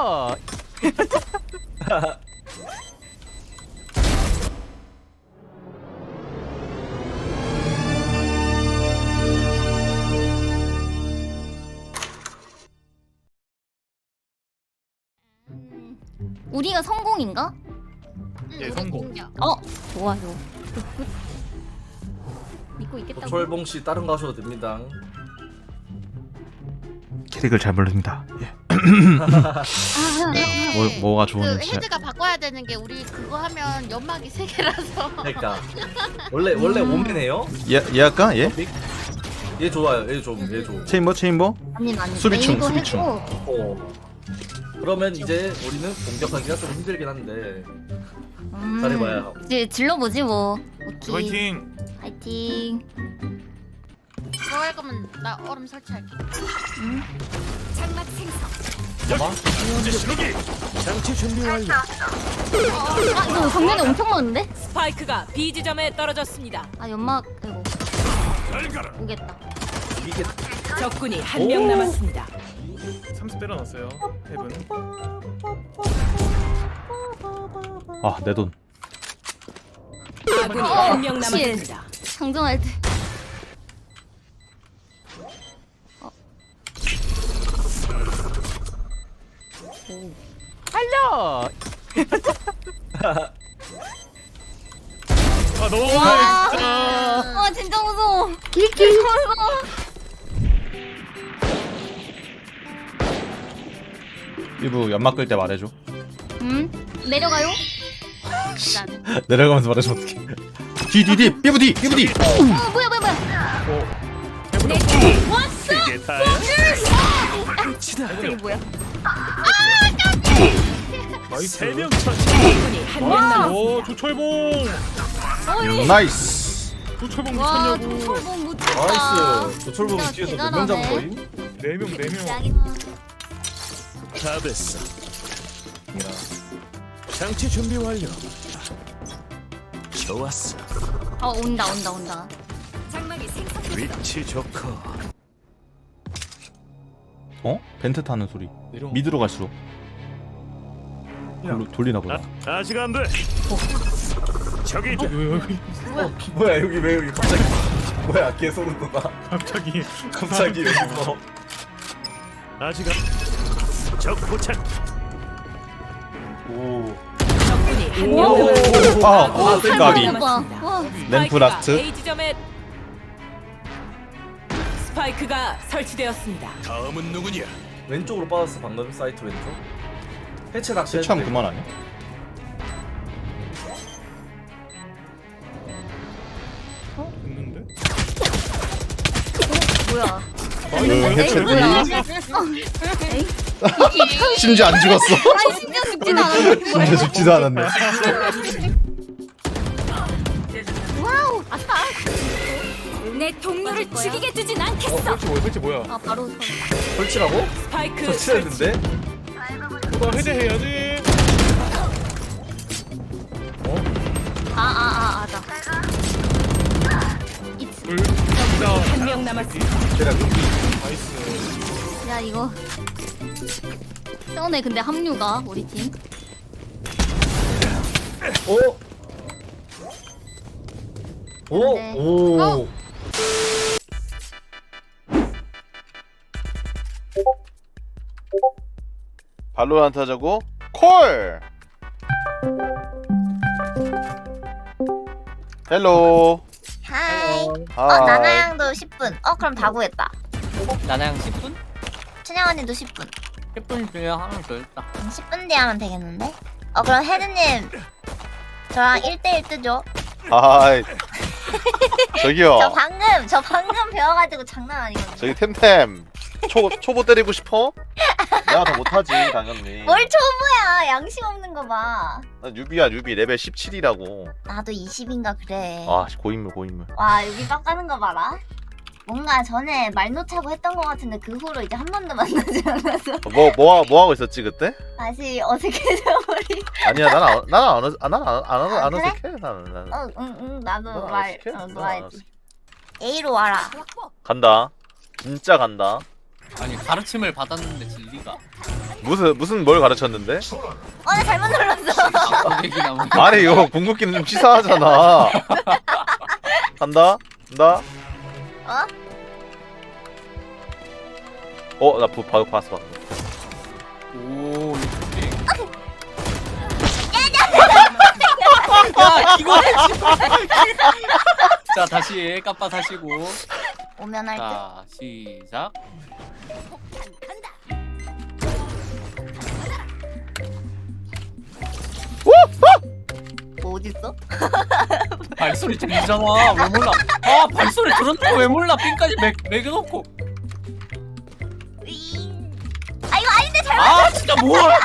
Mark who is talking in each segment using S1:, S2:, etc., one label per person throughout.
S1: 달려!
S2: 우리가 성공인가?
S3: 예, 성공.
S2: 어 좋아요. 굿굿. 믿고 있겠다고.
S4: 철봉 씨 다른 거 하셔도 됩니다.
S5: 캐릭을 잘 모릅니다. 예. 뭐, 뭐가
S3: 그
S5: 좋은지.
S3: 헤드가 바꿔야 되는 게 우리 그거 하면 연막이 세 개라서.
S4: 그러니까 원래 원래 오면해요.
S5: 예, 예 할까? 예?
S4: 얘 좋아요. 얘 좀, 얘 좀.
S5: 체인버 체인버?
S2: 아니 아니.
S5: 수비충,
S2: 메이도
S5: 수비충.
S4: 어. 그러면 이제 우리는 공격하기가 좀 힘들긴 한데
S2: 음,
S4: 잘해봐야.
S2: 이제 질러보지 뭐. 오케이.
S6: 화이팅!
S2: 화이팅.
S3: 할 거면 나 얼음 설치할게.
S2: 음.
S6: 이제 신호기! 장치 준비 완료.
S2: 아 이거 정면에 엄청 많은데?
S7: 스파이크가 B 지점에 떨어졌습니다.
S2: 아 연막 이거. 오겠다.
S4: 이게
S7: 적군이 한 명 남았습니다.
S6: 30 때려놨어요. 헤븐.
S5: 아, 내 돈.
S7: 아군이 한 명 남았습니다.
S2: 장전할 때.
S6: 아 너무
S2: 와.
S6: 진짜.
S2: 와 진짜 무서워. 진짜 무서워.
S5: 일부 연막 끌 때 말해줘.
S2: 음 내려가요?
S5: 내려가면서 말해줘 어떡해. 뒤뒤뒤 삐부디 삐부디.
S2: 어 뭐야 뭐야 뭐야.
S6: 이게 다야?
S2: 저기 뭐야?
S6: 세명 처치.
S7: 적군이 한 명 남았습니다.
S6: 오 조철봉.
S5: 나이스.
S6: 조철봉
S2: 와
S6: 미쳤냐고.
S2: 조철봉 묻혔다.
S4: 나이스. 조철봉
S2: 진짜
S4: 뒤에서
S2: 대단하네.
S4: 몇명 잡은 거임?
S6: 네명 네 명.
S8: 다 됐어. 장치 준비 완료. 좋았어.
S2: 어 온다 온다 온다.
S8: 위치 좋고.
S5: 어? 벤트 타는 소리.
S6: 내려.
S5: 미드로 갈수록. 돌, 돌리나 보다.
S8: 아, 아직 안 돼. 저기 있다.
S6: 여기 여기
S4: 어, 뭐야 여기 왜 여기 갑자기 뭐야 걔 소름 돋아.
S6: 갑자기
S4: 갑자기 여기서.
S8: 아직 안. 적 포착.
S4: 오.
S7: 적군이 한 명 남았습니다.
S5: 아,
S2: 오
S5: 아, 까비.
S2: 와.
S5: 램프 라스트.
S7: A 지점에 스파이크가 설치되었습니다.
S8: 다음은 누구냐?
S4: 왼쪽으로 빠졌어 방금 사이트 왼쪽. 해체 낚시.
S5: 해체하면 그만 아니야?
S6: 있는데.
S2: 뭐야?
S5: 응, 해체.
S2: 뭐야?
S5: 심지어 안 죽었어.
S2: 아니 심지어 죽진 않았는데.
S5: 심지어 죽지도 않았네.
S2: 와우. 아싸.
S7: 내 동료를 죽이게 두진
S6: 어
S7: 않겠어.
S6: 설치 뭐야? 설치 뭐야?
S2: 아 바로 서.
S4: 설치라고?
S7: 스파이크
S4: 설치했는데?
S6: 나 해제해야지.
S2: 아아아 아다.
S6: 둘. 자,
S7: 한명 남았습니다.
S4: 제가 여기
S6: 나이스.
S2: 야 이거. 쩌네 근데 합류가 우리 팀.
S4: 오. 오.
S2: 네.
S4: 오.
S3: 어?
S5: 발로란트 하자고? 콜! 헬로.
S9: 하이. 어
S5: 하이.
S9: 나나양도 10분. 어 그럼 다 구했다.
S1: 나나양 10분?
S9: 춘향 언니도 10분.
S1: 10분 중에 하나 더 있다.
S9: 10분 뒤에 하면 되겠는데? 어 그럼 헤드님 저랑 1대1 뜨죠?
S5: 아이. 저기요.
S9: 저 방금 저 방금 배워가지고 장난 아니거든요.
S5: 저기 템템. 초 초보 때리고 싶어? 내가 더 못하지 당연히.
S9: 뭘 초보야 양심 없는 거 봐.
S5: 난 유비야 유비 레벨 17이라고.
S9: 나도 20인가 그래.
S5: 아 고인물 고인물.
S9: 와 여기 빡가는 거 봐라. 뭔가 전에 말 놓자고 했던 것 같은데 그 후로 이제 한 번도 만나지 않아서
S5: 뭐 뭐 뭐 하고 있었지 그때?
S9: 다시 어색해져 버리.
S5: 아니야 나는 안- 나는 안 아, 안, 안, 안,
S9: 아,
S5: 안
S9: 그래?
S5: 어색해 나는 나는.
S9: 어, 응, 응, 나도 말?
S5: 어. 어색해.
S9: A로 와라.
S5: 간다. 진짜 간다.
S1: 아니 가르침을 받았는데 진리가.
S5: 무슨 무슨 뭘 가르쳤는데?
S9: 어, 나 잘못 눌렀어.
S5: 아니 이거 궁극기는 좀 치사하잖아. 간다, 간다.
S9: 어?
S5: 어, 나 부, 봐, 봤어. 봤어.
S1: 오, 이거 야, 이거 자, 다시 까빠 사시고.
S9: 오면 할 듯.
S1: 자, 시작.
S9: 뭐 어딨어?
S1: 발소리 들리잖아. 왜 몰라? 아, 발소리 들었는데 왜 몰라? 핀까지 매, 매겨놓고.
S9: 으잉. 아, 이거 아닌데 잘못.
S1: 아, 진짜 뭐야?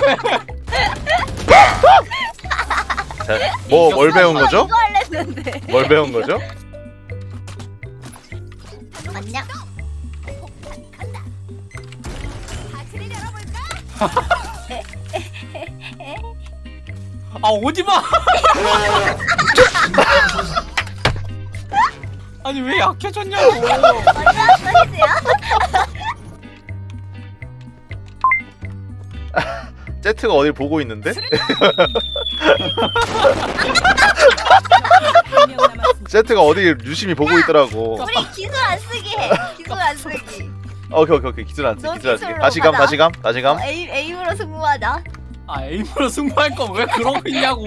S5: 자, 뭐, 뭘 배운 거죠?
S9: 이거 할랬는데.
S5: 뭘 배운 거죠?
S1: 아, 오지 마. 아니 왜 약해졌냐고.
S5: 제트가 어딜 보고 있는데? 제트가 어디 유심히 보고 있더라고.
S9: 우리 기술 안 쓰기 해. 기술 안 쓰기.
S5: 오케이 오케이 오케이 기술
S9: 안너
S5: 기술 안.
S9: 기술로
S5: 다시 감. 다시 감 다시 감.
S9: 어, 에임, 에임으로 승부하자.
S1: 아 에임으로 승부할 거왜 그러고 있냐고.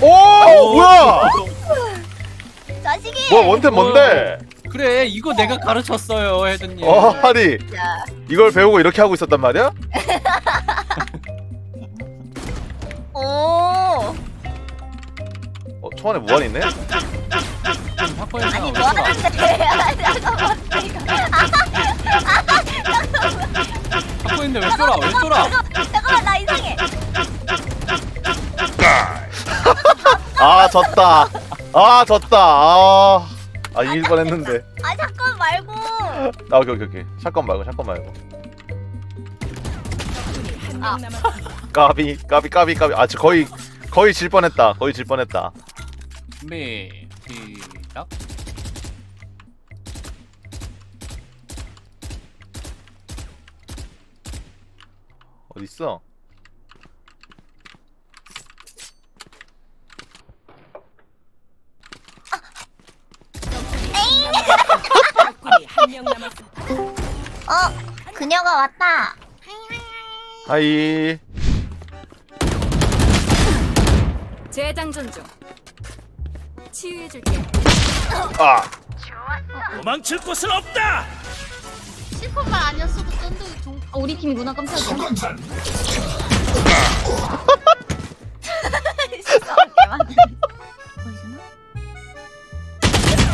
S5: 오 뭐야?
S9: 자식이.
S5: 뭐야 원템 뭔데?
S1: 그래 이거 내가 가르쳤어요 헤드님.
S5: 어
S9: 자,
S5: 이걸 배우고 이렇게 하고 있었단 말이야?
S9: 오.
S5: 어 초반에 무한 있네?
S1: 학교에서
S9: 아니
S1: 왜
S9: 뭐? 하는데? 잠깐만.
S1: 학교인데 왜 쫄아? 왜 쫄아?
S9: 잠깐만 나 이상해.
S5: 아 졌다. 아 졌다. 아, 아 이길 뻔했는데.
S9: 아 잠깐 말고.
S5: 아 오케이 오케이 오케이. 샷건 말고 샷건 말고.
S7: 남았습니다.
S5: 까비 까비 까비 까비. 아저 거의 거의 질 뻔했다. 거의 질 뻔했다.
S1: 준비 시작.
S5: 어디 있어?
S7: 적군이 한명 남았습니다.
S9: 어 그녀가 왔다.
S5: 하이.
S7: 재장 전 중. 치유해줄게.
S5: 아
S8: 도망칠 곳은 없다.
S3: 실컷만 아니었어도 쫀득이 종.
S2: 어, 우리 팀이구나 깜짝이야.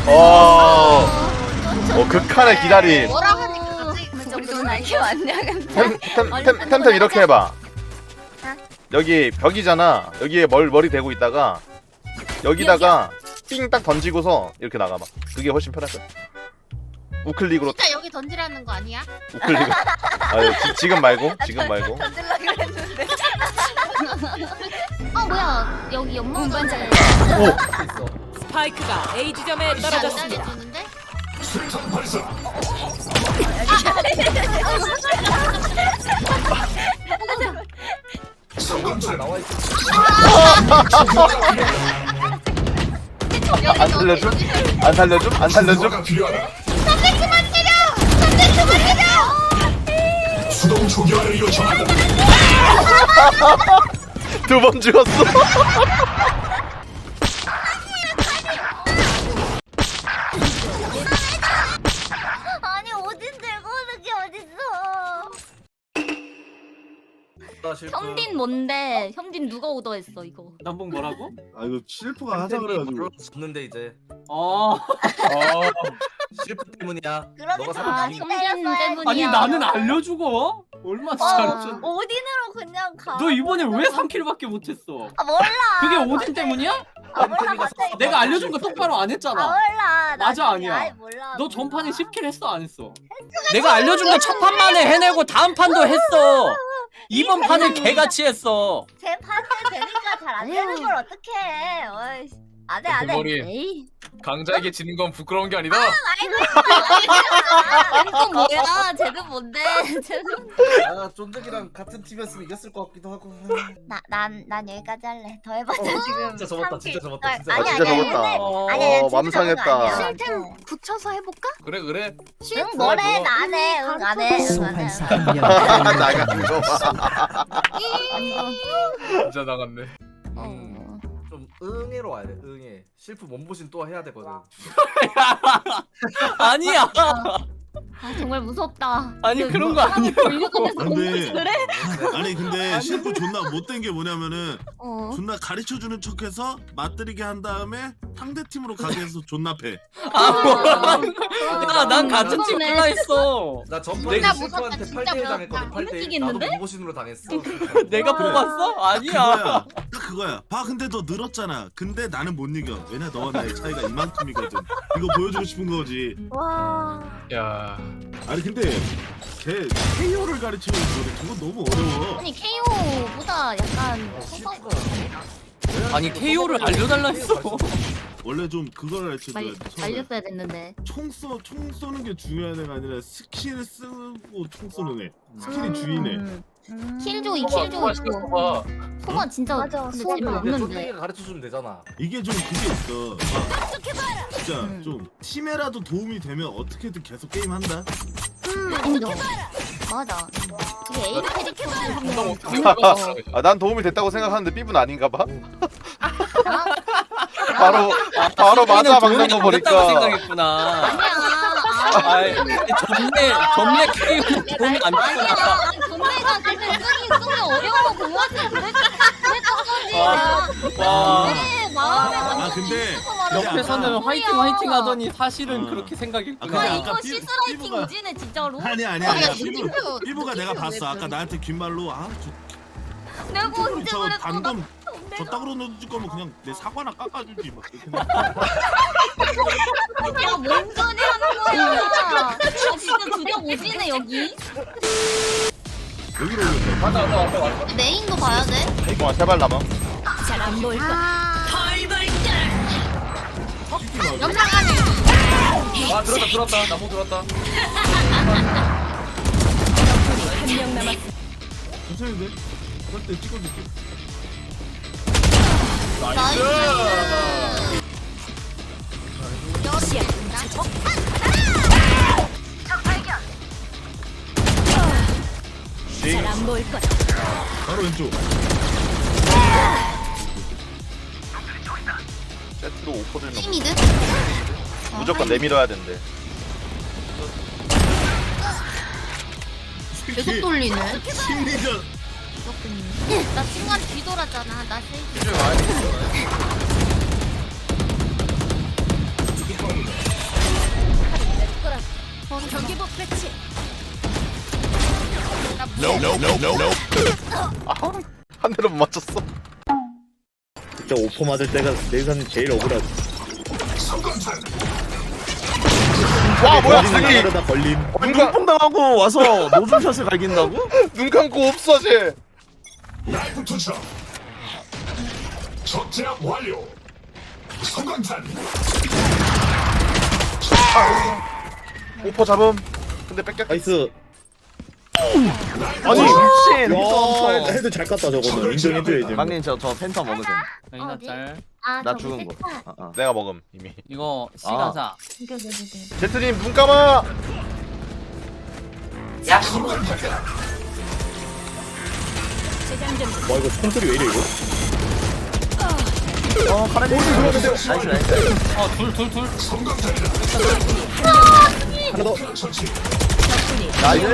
S5: 어. 어 극한의 기다림.
S3: 뭐라 하니까 갑자기 그
S9: 우리
S3: 정도
S9: 돈 알게 왔냐 근데.
S5: 템 템 템 템템 이렇게 해봐. 여기 벽이잖아. 여기에 멀 머리 대고 있다가 여기다가 삥 딱 던지고서 이렇게 나가봐. 그게 훨씬 편할 거야. 우클릭으로
S3: 진짜 여기 던지라는 거 아니야?
S5: 우클릭. 아 지, 지금 말고 지금 말고.
S9: 던질라 그랬는데.
S2: 어 뭐야 여기 연막인데.
S7: 스파이크가 A 지점에
S3: 안
S7: 떨어졌습니다.
S3: 날려주는데?
S5: 안 살려줌? 안 살려줌? 안 살려줌? 두번 죽었어.
S9: 아니 오딘 들고 오는 게 어딨어?
S4: 나 실프.
S2: 현딘 뭔데? 현딘 누가 오더했어 이거?
S1: 남봉 뭐라고?
S10: 아 이거 실프가 하자 그래가지고
S4: 졌는데 이제
S1: 어.
S4: 실프 때문이야.
S9: 그러게
S4: 너가
S9: 좀
S4: 사람
S9: 많이
S4: 죽인-
S2: 현딘
S9: 때렸어야지.
S2: 때문이야.
S1: 아니 나는 알려주고 얼마나
S9: 어,
S1: 잘했어.
S9: 오딘으로 그냥 가.
S1: 너 이번에 왜 3킬밖에 못했어?
S9: 아 몰라.
S1: 그게 오딘 때문이야?
S9: 아 몰라 갑자기.
S1: 내가 알려준 거 똑바로 안
S9: 아
S1: 했잖아.
S9: 몰라.
S1: 맞아. 아니야.
S9: 아이, 몰라.
S1: 너
S9: 몰라.
S1: 전판에 10킬 했어 안 했어? 내가 알려준 거 첫 판만에 해내고 다음 판도 했어. 이번 판은 개같이 했어.
S9: 제 판에 되니까 잘 안 되는 걸 어떡해. 어이. 안해.
S1: 머리.
S2: 에이.
S4: 강자에게 지는 건 부끄러운 게 아니다.
S2: 이건 뭐야? 쟤는 뭔데? 쟤는
S4: 아 쫀득이랑 같은 팀이었으면 이겼을 것 같기도 하고.
S9: 나난 난 여기까지 할래. 더 해봤자 지금.
S4: 진짜 접었다,
S9: 삼
S4: 진짜
S9: 킬.
S4: 접었다,
S9: 아,
S4: 진짜
S9: 아니
S5: 접었다.
S9: 아니.
S5: 접었다.
S1: 어,
S9: 아니 아니
S5: 어,
S9: 아니야.
S3: 실템 붙여서 해볼까?
S4: 그래 그래.
S9: 응 뭐래 나네 응 안 해 응 안 해.
S5: 나간 거
S4: 진짜 나갔네. 응애로 와야 돼. 응애. 실프 몸보신 또 해야 되거든.
S1: 아니야.
S2: 아 정말 무섭다.
S1: 아니 그런 거 아니야.
S2: 돌려가면서
S10: 돼.
S2: 그래?
S10: 아니 근데 실프 존나 못된 게 뭐냐면은
S2: 어.
S10: 존나 가르쳐 주는 척해서 맞들이게 한 다음에 상대 팀으로 가게 해서 존나 패.
S1: 야, 난 같은 팀. 골라 했어.
S4: 나 전판에
S3: 내가
S4: 실프한테
S3: 무섭다,
S4: 8대1
S3: 진짜
S4: 당했거든. 8대1 나도
S2: 이기겠는데?
S4: 몸보신으로 당했어.
S1: 내가
S10: 그래.
S1: 뽑았어? 아니야.
S10: 그거야. 딱 그거야. 봐 근데 너 늘었잖아. 근데 나는 못 이겨. 왜냐 너와 나의 차이가 이만큼이거든. 이거 보여주고 싶은 거지.
S2: 와.
S4: 야.
S10: 아니 근데 걔 KO를 가르치는 거는 그건 너무 어려워.
S2: 아니 KO보다 약간
S4: 실프가
S1: 아니 KO를 알려달라 했어.
S10: 원래 좀 그걸 가르쳐줘야
S2: 말. 말렸어야 됐는데.
S10: 총 쏘, 총 쏘는 게 중요한 애가 아니라 스킬 쓰고 총 쏘는 애. 스킬이 주인애.
S2: 음. 킬조이
S4: 소바,
S2: 킬조이.
S4: 소바, 소바.
S2: 소바 진짜
S9: 맞아,
S2: 근데
S9: 소바.
S2: 재미
S4: 근데
S2: 없는데.
S4: 쫀득이가 가르쳐 주면 되잖아.
S10: 이게 좀 그게 있어. 막 진짜
S2: 음.
S10: 좀 팀에라도 도움이 되면 어떻게든 계속 게임 한다.
S2: 인정. 맞아. 이게 에임 캐릭터를 하면
S4: 어,
S2: 어.
S5: 아, 난 도움이 됐다고 생각하는데 삐부는 아닌가 봐.
S2: 나?
S5: 바로 바로 맞아 막는 거 보니까.
S1: 생각했구나.
S2: 아니야.
S1: 아이, 전내 전내 KO 도움이 안
S2: 아니야.
S1: 됐다.
S2: 아니, 전내가 근데 쓰기 쓰기 어려워 보였을 그랬 그랬던 거지.
S1: 와, 와.
S2: 내 마음에
S10: 아
S2: 완전
S10: 근데
S2: 있어서 말하는
S1: 옆에서는
S2: 거야.
S1: 화이팅 화이팅 하더니 사실은
S10: 어.
S1: 그렇게
S10: 아,
S1: 생각했구나.
S10: 근데
S2: 와
S10: 아까
S2: 이거
S10: 삐-
S2: 시스라이팅
S10: 삐부가-
S2: 우지네 진짜로.
S10: 아니 아니 아니. 삐부- 삐부가 내가 봤어.
S3: 왜
S10: 아까? 나한테 귓말로 아 저
S2: 내가 언제
S10: 저
S2: 그랬어?
S10: 방금 저 딱으로 넣어줄 거면 그냥 내 사과나 깎아주지 막 이렇게.
S2: 야뭔 소리 하는 거야? 아 진짜 드디어 오지네 여기.
S10: 여기로 올렸다.
S4: 맞아 맞아 맞아 맞아.
S2: 메인도 봐야 돼.
S5: 동안 세발 남아.
S7: 잘안 보일 거야.
S2: 영상 안에.
S4: 아 들었다 들었다 나무 들었다.
S7: 한명 남았습니다.
S10: 천천히 돼. 그럴 때 찍어줄게.
S2: 나이스.
S7: 시야. 잘안 보일 거야.
S10: 바로 왼쪽.
S5: 세트로 오퍼를 넣고
S2: 팀이드.
S5: 무조건 내밀어야 된대.
S2: 계속 돌리네.
S10: 심리전.
S2: 나 순간 뒤돌았잖아. 나 세이브.
S4: 이제 많이 됐어.
S7: 경기복 배치.
S5: 한 대로 못 맞췄어.
S11: 진짜 오퍼 맞을 때가 내선이 제일 억울하지.
S5: 와 뭐야
S11: 걸리는 걸림.
S5: 눈, 감,
S11: 뽕 당하고 와서 노준샷을 갈긴다고?
S5: 눈 감고 없어 쟤.
S8: 라이프 투척 적제압 완료 성광탄
S5: 오퍼 잡음. 근데 뺏겼.
S11: 나이스.
S5: 아니
S11: 미친. 야, 헤드 잘 깠다 저거는 인정해줘야지.
S10: 강님 저저 펜타 먹으세요.
S2: 어디?
S1: 짤.
S2: 아,
S10: 나
S2: 저기
S10: 죽은 거. 아, 아.
S5: 내가 먹음 이미.
S1: 이거
S2: 오케이, 오케이.
S5: 제트님 눈 감아.
S7: 재장전.
S11: 와 이거 총소리 왜 이래 이거?
S10: 어 카라님. 나이스 나이스.
S1: 어, 둘, 둘, 둘.
S11: 하나 더.
S5: 나이스.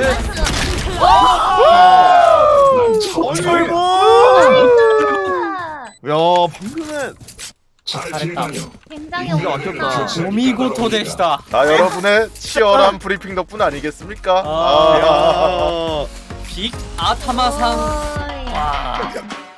S11: 어이구.
S9: 아,
S5: 야 방금은
S2: 굉장히
S10: 인기가 어렵다.
S1: 오미고토 되시다.
S5: 나 여러분의 치열한 브리핑 덕분 아니겠습니까?
S1: 아,
S5: 아.
S11: 야.
S1: 빅 아타마상.
S2: 어이.
S1: 와.